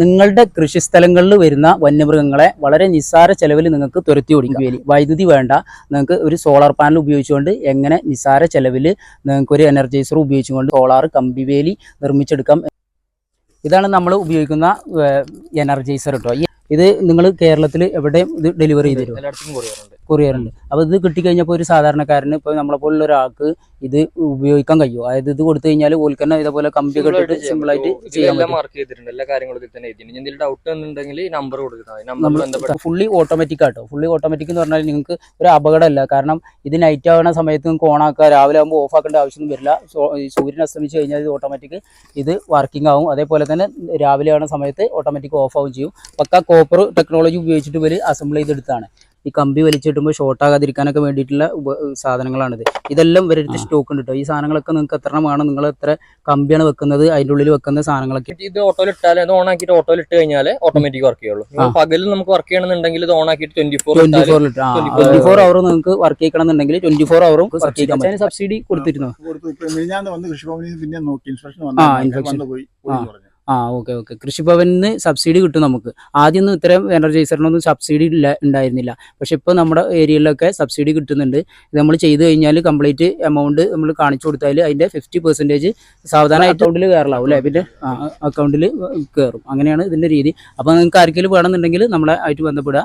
നിങ്ങളുടെ കൃഷിസ്ഥലങ്ങളിൽ വരുന്ന വന്യമൃഗങ്ങളെ വളരെ നിസ്സാര ചെലവിൽ നിങ്ങൾക്ക് തുരത്തി ഓടിക്കുകയും വൈദ്യുതി വേണ്ട. നിങ്ങൾക്ക് ഒരു സോളാർ പാനൽ ഉപയോഗിച്ചുകൊണ്ട് എങ്ങനെ നിസ്സാര ചെലവിൽ നിങ്ങൾക്ക് ഒരു എനർജൈസർ ഉപയോഗിച്ചുകൊണ്ട് സോളാർ കമ്പിവേലി നിർമ്മിച്ചെടുക്കാം. ഇതാണ് നമ്മൾ ഉപയോഗിക്കുന്ന എനർജൈസർ കേട്ടോ ഇത് നിങ്ങൾ കേരളത്തിൽ എവിടെയും ഇത് ഡെലിവറി ചെയ്തു തരും എല്ലായിടത്തും കൊറിയറുണ്ട് കൊറിയർ ഉണ്ട് അപ്പോൾ ഇത് കിട്ടിക്കഴിഞ്ഞപ്പോൾ ഒരു സാധാരണക്കാരന് ഇപ്പോൾ നമ്മളെ പോലുള്ള ഒരാൾക്ക് ഇത് ഉപയോഗിക്കാൻ കഴിയും. അതായത് ഇത് കൊടുത്തു കഴിഞ്ഞാൽ ഓൽക്കന്നെ ഇതേപോലെ കമ്പി കെട്ടിട്ട് സിമ്പിൾ ആയിട്ട് ചെയ്യാൻ മാർക്ക് ചെയ്തിട്ടുണ്ട്. എല്ലാ കാര്യങ്ങളും തന്നെ എന്തെങ്കിലും ഡൗട്ട് നമ്പർ കൊടുക്കുന്നത് fully automatic auto. Fully automatic എന്ന് പറഞ്ഞാൽ നിങ്ങൾക്ക് ഒരു അപകടമല്ല. കാരണം ഇത് നൈറ്റ് ആവുന്ന സമയത്ത് നിങ്ങൾക്ക് ഓണാക്കുക രാവിലെ ആകുമ്പോൾ ഓഫ് ആക്കേണ്ട ആവശ്യമൊന്നും വരില്ല. സൂര്യൻ അസ്തമിച്ച് കഴിഞ്ഞാൽ ഇത് ഓട്ടോമാറ്റിക് ഇത് വർക്കിംഗ് ആവും. അതേപോലെ തന്നെ രാവിലെ ആവുന്ന സമയത്ത് ഓട്ടോമാറ്റിക് ഓഫ് ആവും ചെയ്യും. പക്ക കോപ്പർ ടെക്നോളജി ഉപയോഗിച്ചിട്ട് ഇവർ അസംബിൾ ചെയ്തെടുത്താണ് ഈ കമ്പി വലിച്ചിട്ടുമ്പോൾ ഷോർട്ട് ആകാതിരിക്കാനൊക്കെ വേണ്ടിയിട്ടുള്ള സാധനങ്ങളാണിത്. ഇതെല്ലാം ഇവരുടെ സ്റ്റോക്ക് ഉണ്ട് കേട്ടോ ഈ സാധനങ്ങളൊക്കെ നിങ്ങൾക്ക് എത്ര വേണം നിങ്ങൾ എത്ര കമ്പിയാണ് വെക്കുന്നത് അതിന്റെ ഉള്ളിൽ വെക്കുന്ന സാധനങ്ങളൊക്കെ. ഇത് ഓട്ടോയിൽ ഇട്ടാൽ ഇത് ഓൺ ആക്കിയിട്ട് ഓട്ടോയിൽ ഇട്ട് കഴിഞ്ഞാൽ ഓട്ടോമാറ്റിക് വർക്ക് ചെയ്യുള്ളൂ. പകലിൽ നമുക്ക് വർക്ക് ചെയ്യണമെന്നുണ്ടെങ്കിൽ ഇത് ഓൺ ആക്കിയിട്ട് twenty four twenty four 24 twenty four hour നിങ്ങൾക്ക് വർക്ക് ചെയ്യണമെന്നുണ്ടെങ്കിൽ ട്വന്റി ഫോർ അവറും വർക്ക് ചെയ്യാൻ പറ്റും. സബ്സിഡി കൊടുത്തിരുന്നു? പിന്നെ നോക്കി ഇൻസ്പെക്ഷൻ ആ, വന്നു ആ ഓക്കെ ഓക്കെ. കൃഷിഭവനിൽ നിന്ന് സബ്സിഡി കിട്ടും നമുക്ക്. ആദ്യമൊന്നും ഇത്തരം എനർജൈസറിനൊന്നും സബ്സിഡി ഇല്ല ഉണ്ടായിരുന്നില്ല. പക്ഷെ ഇപ്പോൾ നമ്മുടെ ഏരിയയിലൊക്കെ സബ്സിഡി കിട്ടുന്നുണ്ട്. ഇത് നമ്മൾ ചെയ്ത് കഴിഞ്ഞാൽ കംപ്ലീറ്റ് എമൗണ്ട് നമ്മൾ കാണിച്ചു കൊടുത്താൽ അതിന്റെ ഫിഫ്റ്റി പെർസെന്റേജ് സാവധാനം അക്കൗണ്ടിൽ കയറലാവും അല്ലേ? പിന്നെ അക്കൗണ്ടിൽ കയറും അങ്ങനെയാണ് ഇതിന്റെ രീതി. അപ്പോൾ നിങ്ങൾക്ക് ആർക്കെങ്കിലും വേണമെന്നുണ്ടെങ്കിൽ നമ്മളെ ആയിട്ട് ബന്ധപ്പെടുക.